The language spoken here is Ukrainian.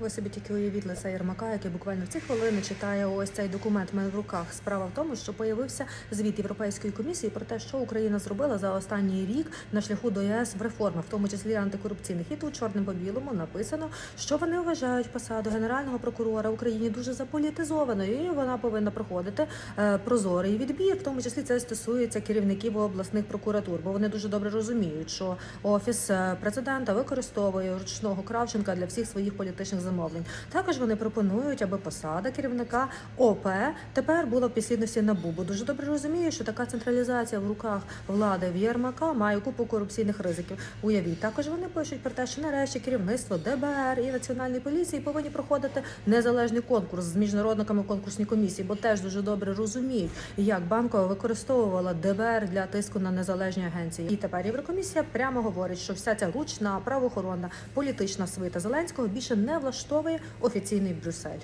Ви собі тільки уявіть лице Єрмака, який буквально в ці хвилини читає ось цей документ в в руках. Справа в тому, що появився звіт Європейської комісії про те, що Україна зробила за останній рік на шляху до ЄС в реформах, в тому числі антикорупційних. І тут чорним по білому написано, що вони вважають посаду генерального прокурора в Україні дуже заполітизованою, і вона повинна проходити е, прозорий відбір. В тому числі це стосується керівників обласних прокуратур, бо вони дуже добре розуміють, що офіс е, президента використовує ручного Кравченка для всіх своїх політичних замовлень. Також вони пропонують, аби посада керівника ОП тепер була в підслідності НАБУ, бо дуже добре розуміють, що така централізація в руках влади в Єрмака має купу корупційних ризиків. Уявіть, також вони пишуть про те, що нарешті керівництво ДБР і національної поліції повинні проходити незалежний конкурс з міжнародниками в конкурсній комісії, бо теж дуже добре розуміють, як банкова використовувала ДБР для тиску на незалежні агенції. І тепер Єврокомісія прямо говорить, що вся ця ручна правоохоронна політична свита Зеленського більше не влаштовує офіційний Брюссель.